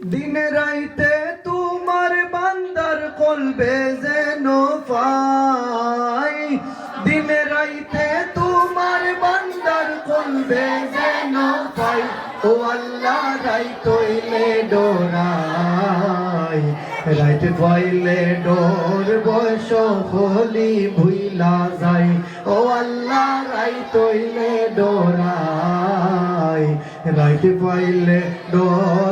দিন রাইতে তোমার বান্দার কলবে যেন পাই দিন রাইতে তোমার বান্দার কলবে যেন পাই ও আল্লাহ রাই তৈলে ডোরাই। রাইতে পাইলে ডোর বয়স হলি ভুইলা যাই। ও আল্লাহ রাই তৈলে ডোরাই। রাইতে পাইলে ডোর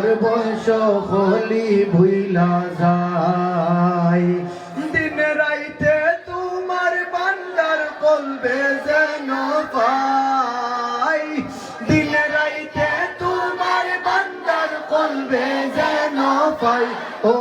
হলি ভুইলা যাই। দিন রাইতে তোমার বান্দার কলবে যেন পাই। দিন রাইতে তোমার বান্দার কলবে যেন পাই। ও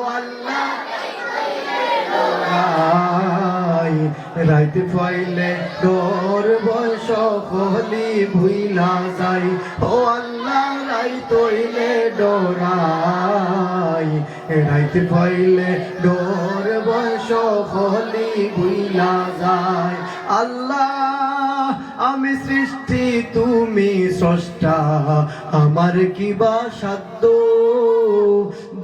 রাইতে পাইলে ডোর বয়স হলি ভুইলা যাই। ও আল্লাহ, রাই তৈলে ডোরাই। রাইতে পাইলে ডোর বয়স হলি ভুইলা যাই। আল্লাহ, আমি সৃষ্টি, তুমি স্রষ্টা। আমার কিবা সাধ্য?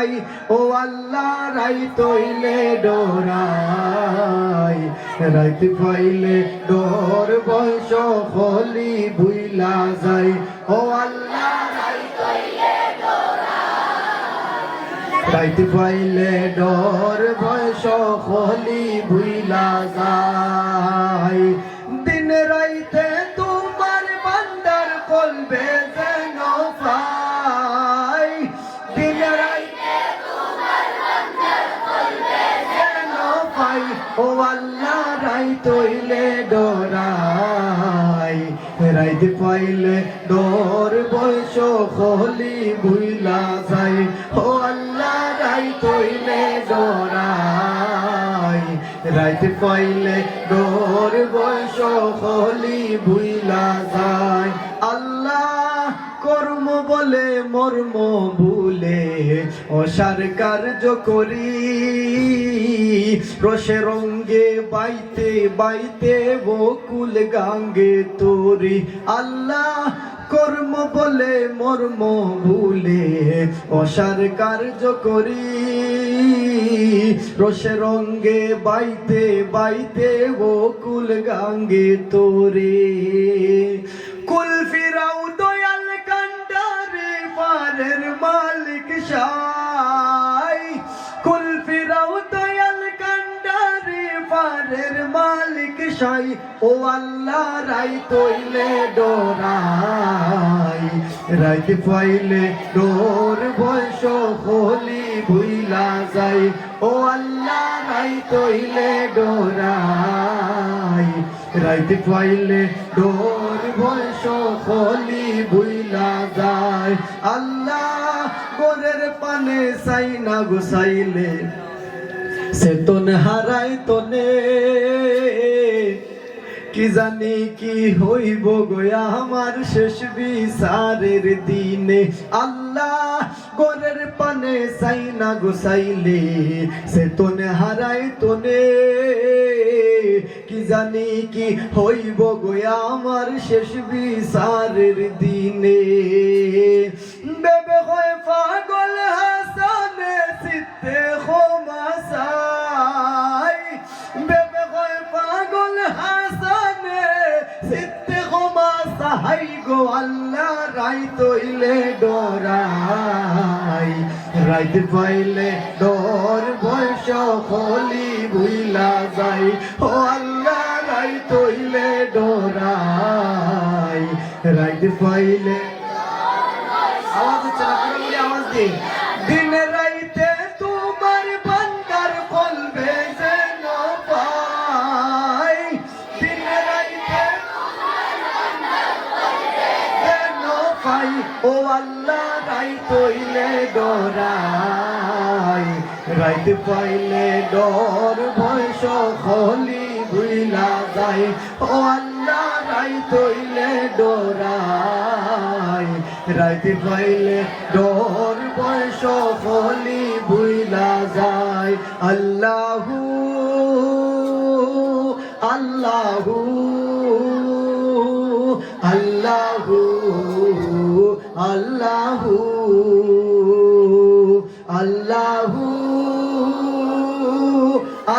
গাই ও আল্লাহ রাই তৈলে ডোরাই। রাইতে পাইলে ডোর বয়স হলি ভুইলা যাই ও আল্লাহ রাই রাইতে পাইলে ডর বয়স হলি ভুইলা যায়। দিন রাইতে আল্লাহ রাই তৈলে ডরাই। রাইতে পাইলে ডর বয়স হলি ভুইলা যাই। ও আল্লাহ রাই তৈলে ডরাই। রাইতে পাইলে ডর বয়স হলি ভুইলা যায় আল্লাহ, কর্ম বলে মর্ম ভুলে অসার কার্য করি। রসে রঙ্গে বাইতে বাইতে বকুল গাঙ্গে তোরি। আল্লাহ কর্ম বলে, মর্ম ভুলে, অসার কার্য করি। রসে রঙ্গে, বাইতে বাইতে বকুল গাঙ্গে তোরে। কুল ফিরাও দয়াল কান্ডারে পারের মালিক সাই সাই ও আল্লাহ রাই তৈলে ডোরাই। রাইতে পাইলে ডোর বয়স হলি ভুইলা যাই ও আল্লাহ রাই তৈলে ডোরাই। রাইতে পাইলে ডোর বয়স হলি ভুইলা যায়। আল্লাহ গোরের পানে সাই না গোসাইলে সে তন হারাই তনে। কি জানি কি হইব গয়া আমার শেষ বিচারের দিনে। আল্লাহ গোরের পানে সাই না গোসাইলে সে তনে হারাই তনে। কি জানি কি হইব গয়া আমার শেষ বিচারের দিনে। বেবে হয় পাগল হাসানে সিতে খোমাসাই রাইত পাইলে ডর বয়স হলি ভুইলা যাই। ও আল্লাহ রাই তৈলে ডরাই। রাইত পাইলে আওয়াজ আওয়াজ দিন। রাইতে তোমার বান্দার কলবে যেন পাই। দিন রাইতে যেন পাই। ও আল্লাহ রাই রাইত পাইলে ডর, ভয় সকলি ভুইলা যায়। ও আল্লাহ রাই তৈলে ডরাই। রাইত পাইলে ডর, ভয় সকলি ভুইলা যায়। আল্লাহু আল্লাহু আল্লাহু আল্লাহু আল্লাহু।